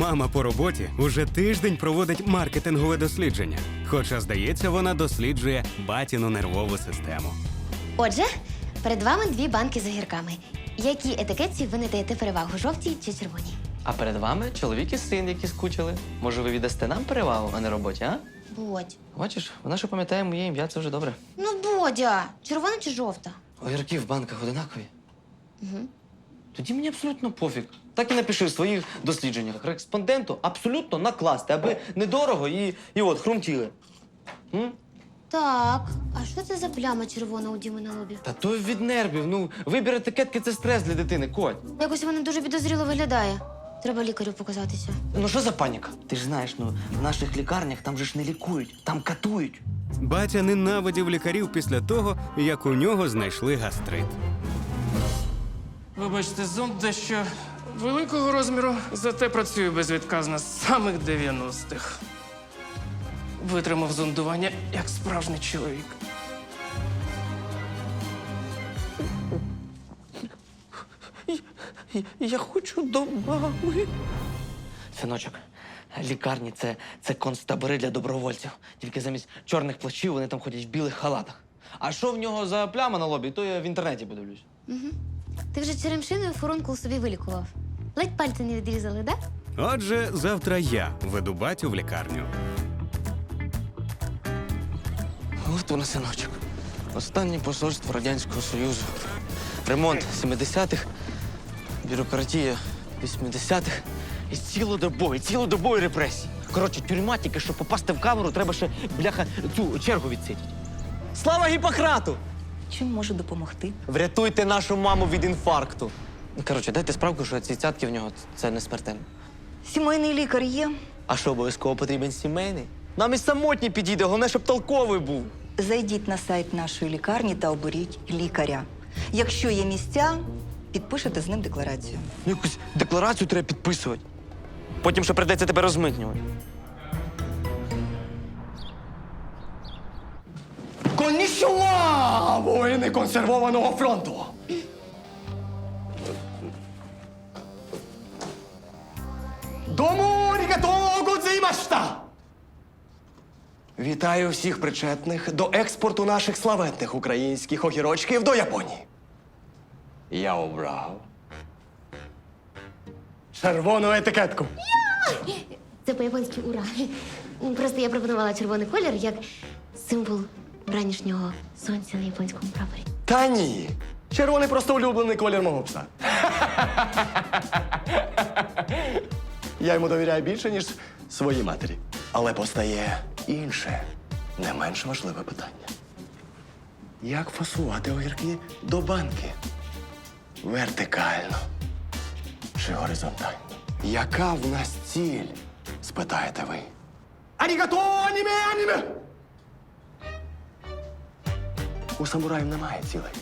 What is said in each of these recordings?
Мама по роботі уже тиждень проводить маркетингове дослідження. Хоча, здається, вона досліджує батіну нервову систему. Отже, перед вами дві банки з огірками. Якій етикетці ви надаєте перевагу жовтій чи червоній? А перед вами чоловік і син, які скучили. Може, ви віддасте нам перевагу, а не роботі, а? Бодь. Бачиш, вона що пам'ятає моє ім'я, це вже добре. Ну, Бодя, червона чи жовта? Огірки в банках одинакові. Угу. Тоді мені абсолютно пофіг. Так і напиши в своїх дослідженнях. Респонденту абсолютно накласти, аби недорого і, і от хрумтіли. М? Так, а що це за пляма червона у Діми на лобі? Та то від нервів. Ну, вибір етикетки це стрес для дитини, Коть. Якось вона дуже підозріло виглядає. Треба лікарю показатися. Ну що за паніка? Ти ж знаєш, ну в наших лікарнях там же ж не лікують, там катують. Батя ненавидів лікарів після того, як у нього знайшли гастрит. Вибачте, зонд дещо великого розміру, зате працюю безвідказно з самих 90-х. Витримав зондування як справжній чоловік. Я хочу до мами. Синочок, лікарні це, це концтабори для добровольців. Тільки замість чорних плащів вони там ходять в білих халатах. А що в нього за пляма на лобі, то я в інтернеті подивлюсь. Ти вже черемшиною фурункул собі вилікував. Ледь пальці не відрізали, да? Отже, завтра я веду батю в лікарню. От воно, синочок. Останнє посольство Радянського Союзу. Ремонт 70-х, бюрократія 80-х і цілодобові, цілодобові репресії. Коротше, тюрма тільки, щоб попасти в камеру, треба ще бляха цю чергу відсидіти. Слава Гіппократу! Чим можу допомогти? Врятуйте нашу маму від інфаркту. Коротше, дайте справку, що ці цятки в нього це не смертельно. Сімейний лікар є. А що обов'язково потрібен сімейний? Нам і самотній підійде, головне, щоб толковий був. Зайдіть на сайт нашої лікарні та оберіть лікаря. Якщо є місця, підпишете з ним декларацію. Ну, якусь декларацію треба підписувати. Потім ще прийдеться тебе розмитнювати. Коннішуа, воїни консервованого фронту. Дому рігато годзеймашта! Вітаю всіх причетних до експорту наших славетних українських огірочків до Японії. Я обрав червону етикетку. Це по-японськи ура. Просто я пропонувала червоний колір як символ вранішнього сонця на японському прапорі. Та ні. Червоний просто улюблений колір мого пса. Я йому довіряю більше, ніж своїй матері. Але постає інше, не менш важливе питання. Як фасувати огірки до банки? Вертикально чи горизонтально? Яка в нас ціль? спитаєте ви. Арігато аніме аніме! У самураїв немає цілей.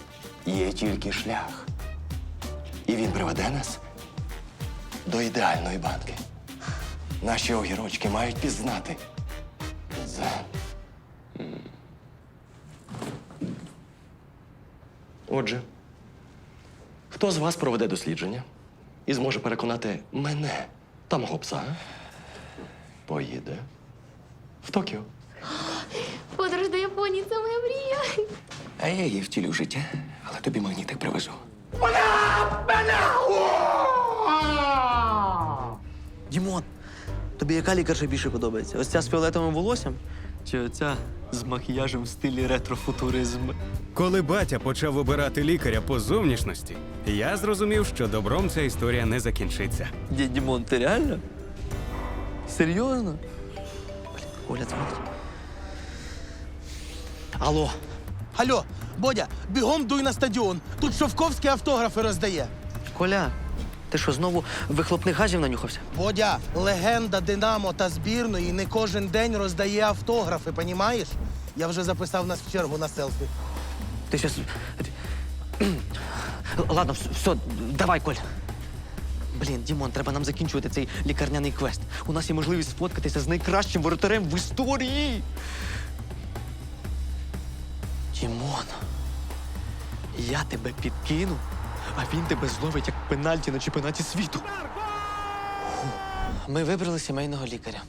Є тільки шлях. І він приведе нас до ідеальної банки. Наші огірочки мають пізнати. Дзен. Отже, хто з вас проведе дослідження і зможе переконати мене та мого пса? Поїде в Токіо. Подорож до Японії це моя мрія. А я її втілю в життя, але тобі магнітик привезу. Дімон, тобі яка лікарша більше подобається? Ось ця з фіолетовим волоссям? Чи оця з макіяжем в стилі ретрофутуризм? Коли батя почав обирати лікаря по зовнішності, я зрозумів, що добром ця історія не закінчиться. Дядь Дімон, ти реально? Серйозно? Блін, Оля дзвонить. Алло, Алло, Бодя, бігом дуй на стадіон. Тут Шовковський автографи роздає. Коля, ти що, знову вихлопних газів нанюхався? Бодя, легенда Динамо та збірної не кожен день роздає автографи, понімаєш? Я вже записав нас в чергу на селфі. Ти щас. Ладно, вс- все, давай, Коль. Блін, Дімон, треба нам закінчувати цей лікарняний квест. У нас є можливість сфоткатися з найкращим воротарем в історії. Дімон, я тебе підкину, а він тебе зловить як пенальті на чемпіонаті світу. Ми вибрали сімейного лікаря.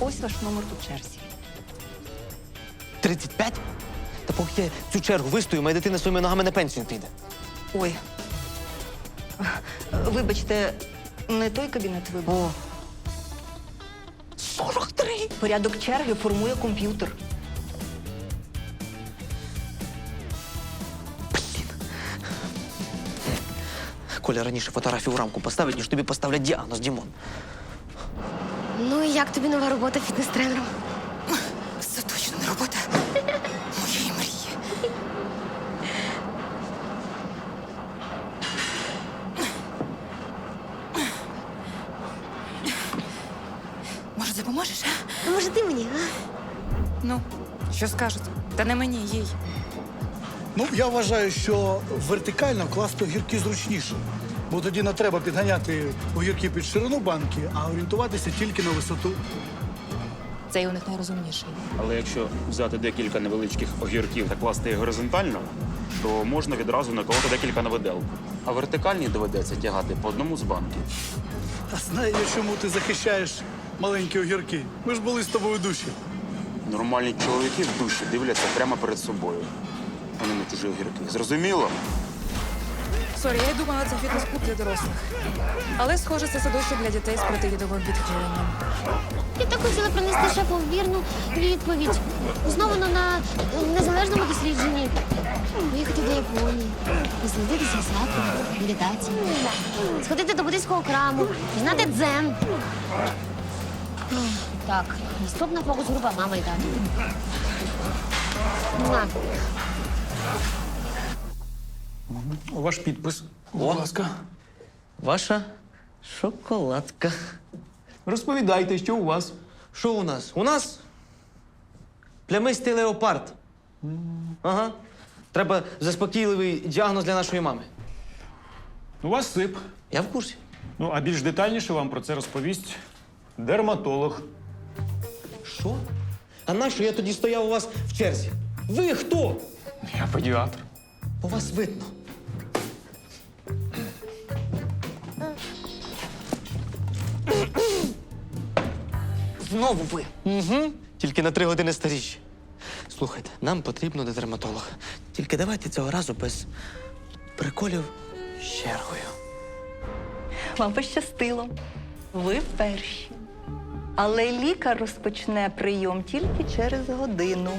Ось ваш номер у черзі. 35? Та поки я цю чергу вистою, моя дитина своїми ногами на пенсію піде. Ой. Вибачте, не той кабінет вибрав. 43! Порядок черги формує комп'ютер. Коля раніше фотографію у рамку поставить, ніж тобі поставлять діагноз, Дімон. Ну і як тобі нова робота фітнес-тренером? Це точно не робота моєї мрії. Може, допоможеш? а? Ну, може, ти мені, а? Ну, що скажуть? Та не мені, їй. Ну, я вважаю, що вертикально класти огірки зручніше. Бо тоді не треба підганяти огірки під ширину банки, а орієнтуватися тільки на висоту. Цей у них найрозумніший. Але якщо взяти декілька невеличких огірків та класти їх горизонтально, то можна відразу наколоти декілька на виделку. А вертикальні доведеться тягати по одному з банків. А знаю чому ти захищаєш маленькі огірки. Ми ж були з тобою в душі. Нормальні чоловіки в душі дивляться прямо перед собою, а не чужі огірки. Зрозуміло? Сорі, я думала, це фітнес-клуб для дорослих. Але, схоже, це садочок для дітей з протиїдовим відхиленням. Я так хотіла принести шефу вірну відповідь. Основану на незалежному дослідженні. Поїхати до Японії, дослідити сенсату, медитацію, сходити до буддийського храму, знати дзен. Так, наступна фокус група мама і тато. Ваш підпис, будь ласка. Ваша шоколадка. Розповідайте, що у вас? Що у нас? У нас плямистий леопард. Ага. Треба заспокійливий діагноз для нашої мами. У вас сип. Я в курсі. Ну, а більш детальніше вам про це розповість дерматолог. Що? А нащо я тоді стояв у вас в черзі? Ви хто? Я педіатр. По вас видно. Знову ви. Угу. Тільки на три години старіші. Слухайте, нам потрібно до дерматолога. Тільки давайте цього разу без приколів з чергою. Вам пощастило. Ви перші. Але лікар розпочне прийом тільки через годину.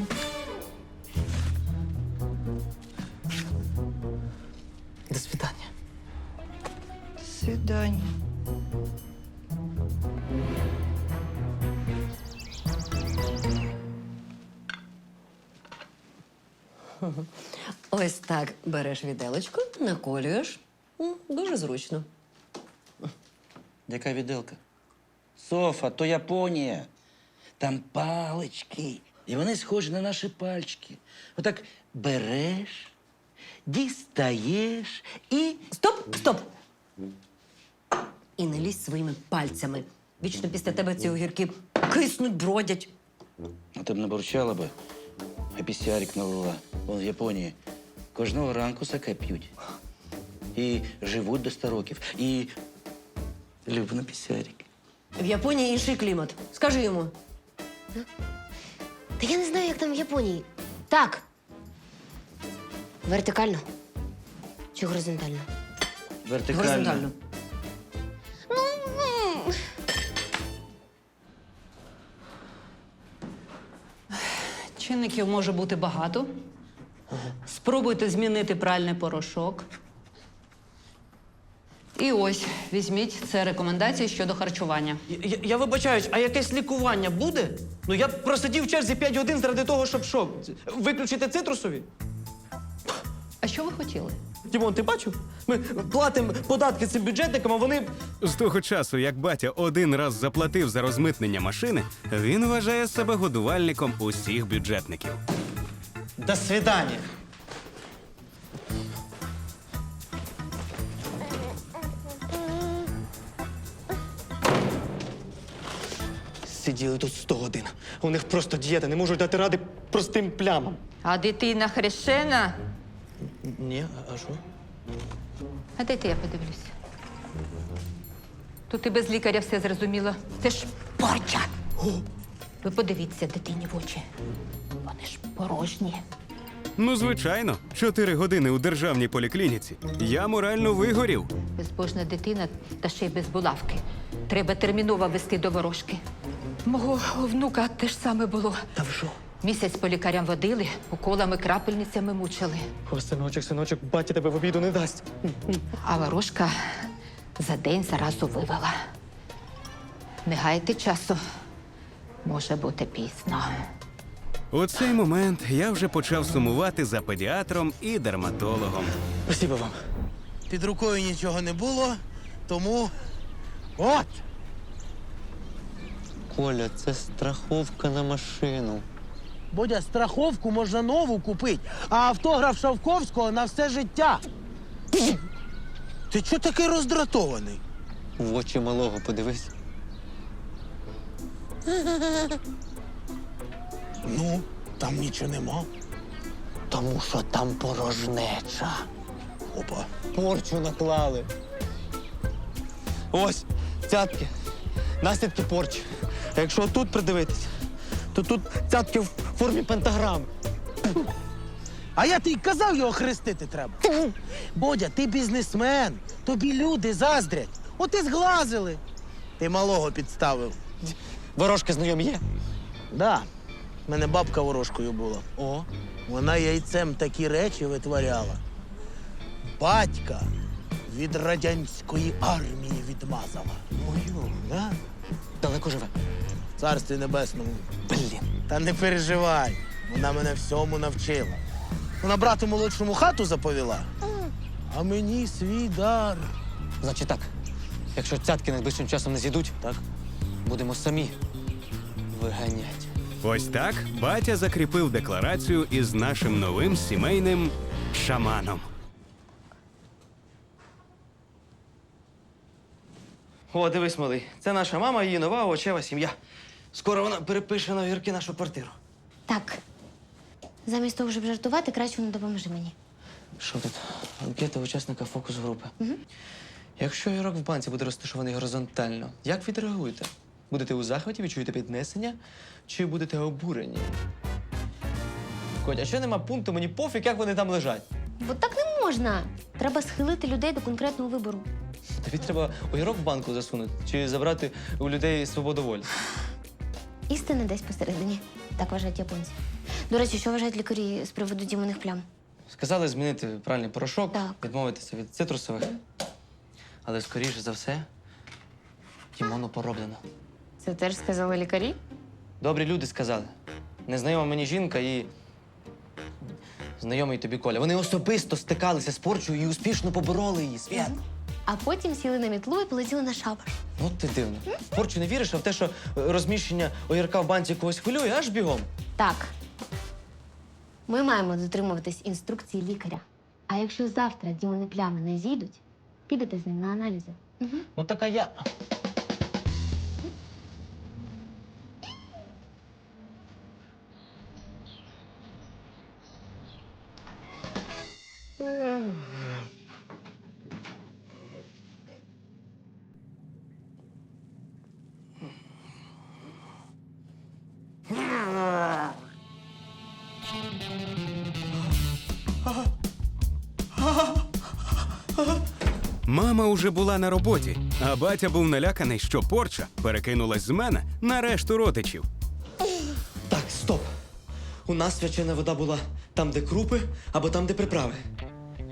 До свидання. Свидання. Так береш віделочку, наколюєш. М, Дуже зручно. Яка віделка? Софа, то Японія. Там палички. І вони схожі на наші пальчики. Отак береш, дістаєш і. Стоп, стоп! І не лізь своїми пальцями. Вічно після тебе ці огірки киснуть, бродять. А ти б не бурчала би, а пісярик налила. Вон в Японії кожного ранку саке п'ють. І живуть до 100 років. І любно пісярик. В Японії інший клімат. Скажи йому. Та я не знаю, як там в Японії. Так. Вертикально. Чи горизонтально? Вертикально. Горизонтально. Чинників може бути багато. Спробуйте змінити пральний порошок. І ось візьміть це рекомендації щодо харчування. Я, я, я вибачаюсь, а якесь лікування буде? Ну я б просидів в черзі 5 годин заради того, щоб що? Виключити цитрусові? А що ви хотіли? Дімон, ти бачив? Ми платимо податки цим бюджетникам, а вони. З того часу, як батя один раз заплатив за розмитнення машини, він вважає себе годувальником усіх бюджетників. До свидання. Сиділи тут 100 годин. У них просто дієта, не можуть дати ради простим плямам. А дитина хрещена? Ні, а що? А дайте я подивлюся. Тут і без лікаря все зрозуміло. Це ж порча. Ви подивіться дитині в очі. Вони ж порожні. Ну, звичайно, чотири години у державній поліклініці. Я морально вигорів. Безбожна дитина та ще й без булавки. Треба терміново вести до ворожки. Мого внука те ж саме було. Та ви що? Місяць по лікарям водили, уколами, крапельницями мучили. О, синочок, синочок, батя тебе в обіду не дасть. А ворожка за день заразу вивела. Не гайте часу. Може бути пізно. У цей момент я вже почав сумувати за педіатром і дерматологом. Спасибо вам. Під рукою нічого не було, тому. От! Коля, це страховка на машину. Бодя, страховку можна нову купити, а автограф Шавковського на все життя. Ти чого такий роздратований? В очі малого подивись. Ну, там нічого нема. Тому що там порожнеча. Опа. Порчу наклали. Ось, цятки. Наслідки порчі. А якщо тут придивитись, то тут цятки в формі пентаграми. А я тобі казав, його хрестити треба. Бодя, ти бізнесмен, тобі люди заздрять. От і зглазили. Ти малого підставив. Ворожки знайомі є? Да. В мене бабка ворожкою була. О. Вона яйцем такі речі витворяла. Батька від радянської армії відмазала. Мою. Да? Далеко живе. Царстві небесному. Блін. Та не переживай. Вона мене всьому навчила. Вона брату молодшому хату заповіла. А мені свій дар. Значить так, якщо цятки найближчим часом не зійдуть, Так. Будемо самі виганяти. Ось так батя закріпив декларацію із нашим новим сімейним шаманом. О, дивись, малий. Це наша мама і її нова овочева сім'я. Скоро вона перепише на огірки нашу квартиру. Так. Замість того, щоб жартувати, краще не допоможи мені. Що тут? Анкета учасника фокус-групи. Якщо огірок в банці буде розташований горизонтально, як відреагуєте? Будете у захваті, відчуєте піднесення, чи будете обурені? Котя, а що нема пункту, мені пофіг, як вони там лежать. Бо так не можна. Треба схилити людей до конкретного вибору. Тобі треба огірок в банку засунути чи забрати у людей свободу волі. Істина десь посередині. Так вважають японці. До речі, що вважають лікарі з приводу дімоних плям? Сказали змінити пральний порошок, Так. відмовитися від цитрусових. Але скоріше за все, Тімону пороблено. Це теж сказали лікарі? Добрі люди сказали. Незнайома мені жінка і знайомий тобі Коля. Вони особисто стикалися з порчою і успішно побороли її. Свят. А потім сіли на мітлу і полетіли на шабаш. От ти дивно. В порчу не віриш, а в те, що е, розміщення огірка в банці когось хвилює, аж бігом. Так. Ми маємо дотримуватись інструкції лікаря. А якщо завтра дімони плями не зійдуть, підете з ним на аналізи. Ну так а я. Уже була на роботі, а батя був наляканий, що порча перекинулась з мене на решту родичів. Так, стоп. У нас свячена вода була там, де крупи, або там, де приправи.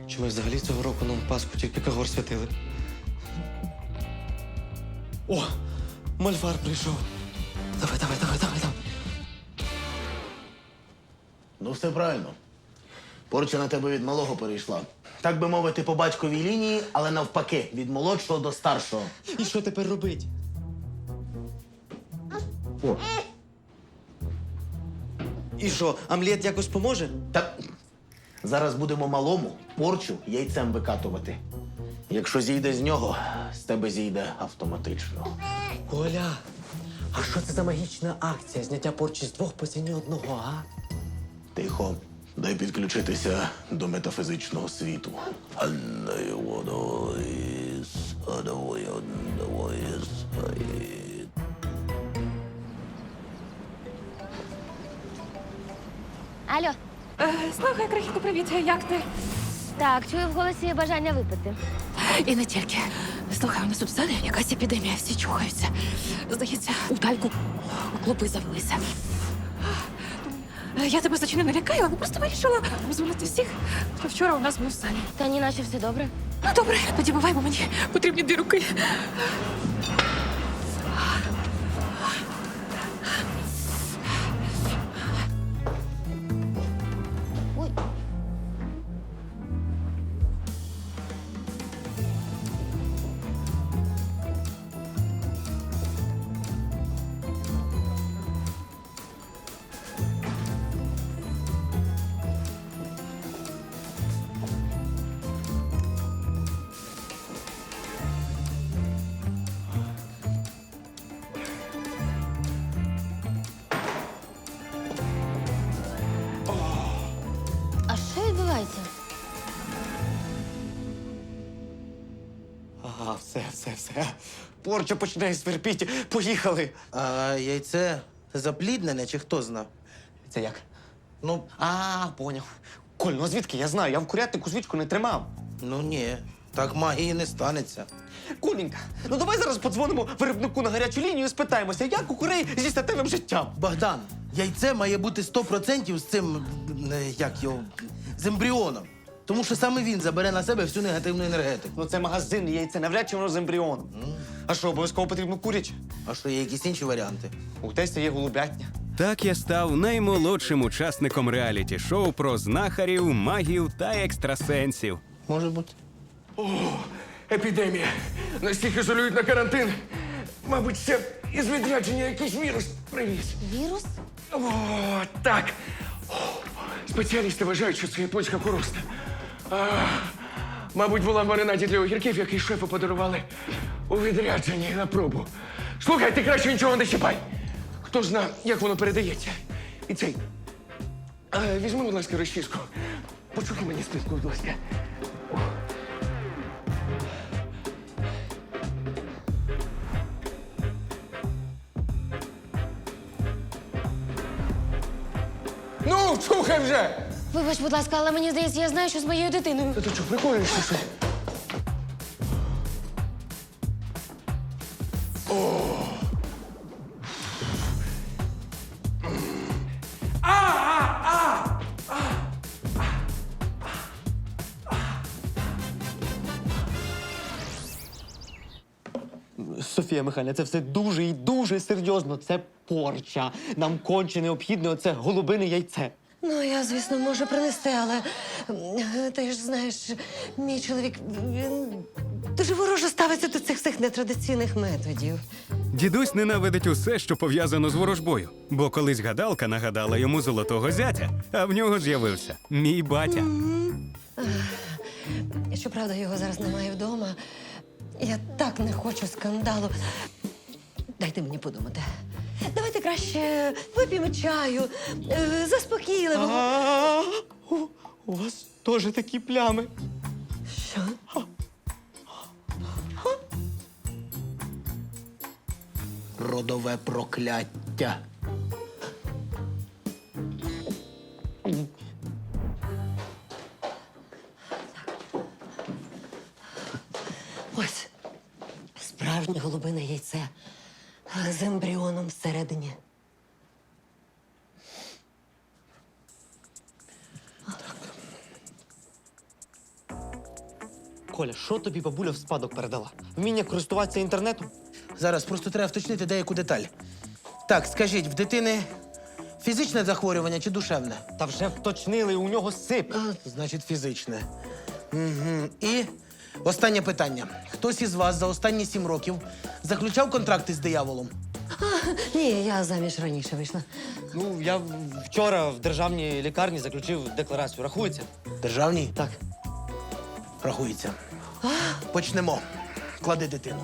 Чи ми взагалі цього року на Пасху тільки кагор святили? О! Мальфар прийшов. Давай, давай, давай, давай, давай. Ну, все правильно. Порча на тебе від малого перейшла. Так би мовити, по батьковій лінії, але навпаки, від молодшого до старшого. І що тепер робить? О. І що, омлет якось поможе? Та зараз будемо малому порчу яйцем викатувати. Якщо зійде з нього, з тебе зійде автоматично. Коля, а що це за магічна акція? Зняття порчі з двох по ціні одного, а? Тихо, дай підключитися до метафізичного світу. Алло, Е, слухай, крихітку, привіт. Як ти? так, чую в голосі бажання випити. І не тільки. Слухай, у нас тут в залі якась епідемія, всі чухаються. Здається, у тальку клопи завелися. Е, Я тебе зачинено не лякаю, але просто вирішила розвалити всіх, хто вчора у нас був в залі. Та ні, наче все добре. Ну, добре, тоді бувай, бо мені потрібні дві руки. Все. Порча починає сверпіти. Поїхали. А яйце запліднене чи хто знав? Це як? Ну, А, поняв. Коль, ну звідки? Я знаю, я в курятнику свічку не тримав. ну ні, так магії не станеться. Коленька, ну давай зараз подзвонимо виробнику на гарячу лінію і спитаємося, як у курей зі статевим життям. Богдан, яйце має бути 100% з цим, е, як його, з ембріоном. Тому що саме він забере на себе всю негативну енергетику. Ну це магазин яйце, навряд чи воно з ембріоном. А що, обов'язково потрібно куряче? А що є якісь інші варіанти? У тесті є голубятня. Так я став наймолодшим учасником реаліті-шоу про знахарів, магів та екстрасенсів. Може бути. О, Епідемія. Настільки ізолюють на карантин. Мабуть, це із відрядження якийсь вірус привіз. Вірус? О, так. О, спеціалісти вважають, що це японська короста. Мабуть, була в маринаді для огірків, який шефу подарували у відрядженні на пробу. Слухай, ти краще нічого не чіпай. Хто зна, як воно передається. І цей. Візьми, будь ласка, розчіску. Почухай мені спинку, будь ласка. Ну, чухай вже! Вибач, будь ласка, але мені здається, я знаю, що з моєю дитиною. Ти що, приколюєшся, що? Софія Михайлівна, це все дуже і дуже серйозно. Це порча. Нам конче необхідне оце голубине яйце. Ну, я, звісно, можу принести, але ти ж знаєш, мій чоловік він дуже вороже ставиться до цих всіх нетрадиційних методів. Дідусь ненавидить усе, що пов'язано з ворожбою, бо колись гадалка нагадала йому золотого зятя, а в нього з'явився мій батя. Щоправда, його зараз немає вдома. Я так не хочу скандалу. Дайте мені подумати. Краще вип'ємо чаю, е, заспокійливого. А, у, у вас теж такі плями. Що? Родове прокляття. Ось справжнє голубине яйце з ембріоном всередині. Коля, що тобі бабуля в спадок передала? Вміння користуватися інтернетом? Зараз просто треба вточнити деяку деталь. Так, скажіть, в дитини фізичне захворювання чи душевне? Та вже вточнили, у нього сип. Значить, фізичне. Угу. І останнє питання. Хтось із вас за останні сім років заключав контракти з дияволом? Ні, я заміж раніше вийшла. Ну, я вчора в державній лікарні заключив декларацію. Рахується? Державній? Так. Рахується. Почнемо. Клади дитину.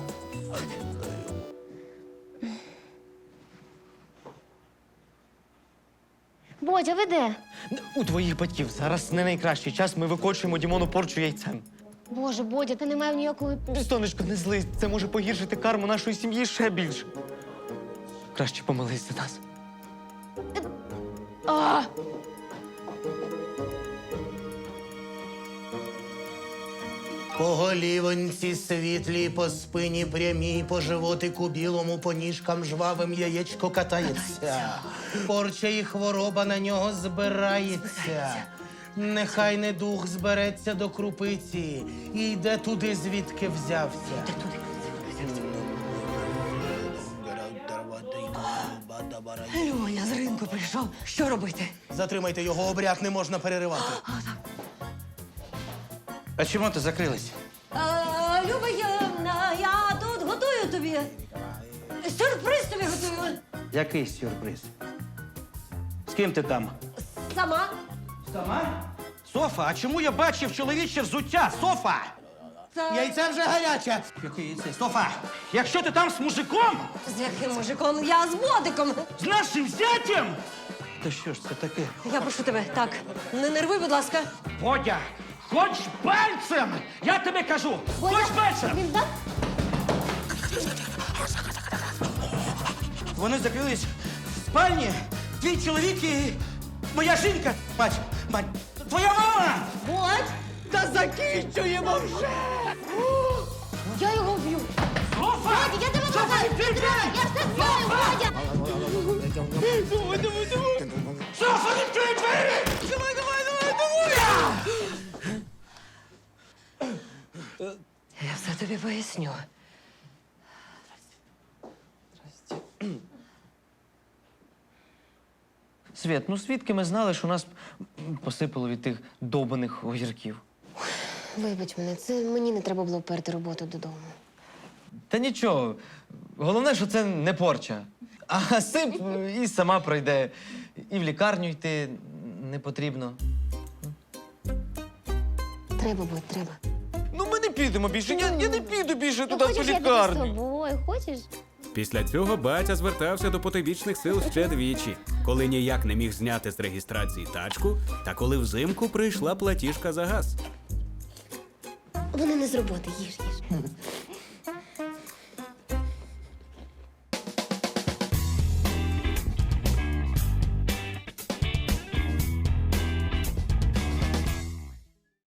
Бодя, ви де? У твоїх батьків зараз не найкращий час. Ми викочуємо Дімону порчу яйцем. Боже, Бодя, ти не маєш ніякої. Сонечко, не злись, це може погіршити карму нашої сім'ї ще більше. Краще помолись за нас. А! По голівоньці світлій, по спині прямій, по животику білому, по ніжкам жвавим яєчко катається. Порча і хвороба на нього збирається. Нехай не дух збереться до крупиці і йде туди, звідки взявся. Льоня з ринку прийшов. Що робити? Затримайте його обряд, не можна переривати. А чому ти закрилась? А, Люба, я, я тут готую тобі. Сюрприз тобі готую. Який сюрприз? З ким ти там? Сама. Сама? Софа, а чому я бачив чоловіче взуття? Софа! Яйце вже гаряче. Яке яйце? Софа! Якщо ти там з мужиком, З яким мужиком? Я з водиком. з нашим зятям! Та що ж це таке? Я прошу тебе, так, не нервуй, будь ласка. Бодя, хоч пальцем! Я тобі кажу! Бодя, Хоч пальцем! Він так? Вони закрились в спальні. Твій чоловік і моя жінка. Мать, мать, твоя мама! Бодь! Та закінчуємо вже! Я його вб'ю. Софа! Бодя, я тебе кохаю! Не треба! Я все знаю, Бодя! Софа, відкрий двері! Давай, давай, давай, давай! Я все тобі поясню. Світ, ну звідки ми знали, що нас посипало від тих довбаних огірків? Вибач мене, це мені не треба було перти роботу додому. Та нічого. Головне, що це не порча. А сип і сама пройде. І в лікарню йти не потрібно. Треба, Бодь, треба. Ну, ми не підемо більше. Я, я не піду більше Ну, туди в хочеш, ту я піду з лікарню. тобою? Хочеш? Після цього батя звертався до потойбічних сил ще двічі, коли ніяк не міг зняти з реєстрації тачку, та коли взимку прийшла платіжка за газ. Вони не з роботи, їж, їж.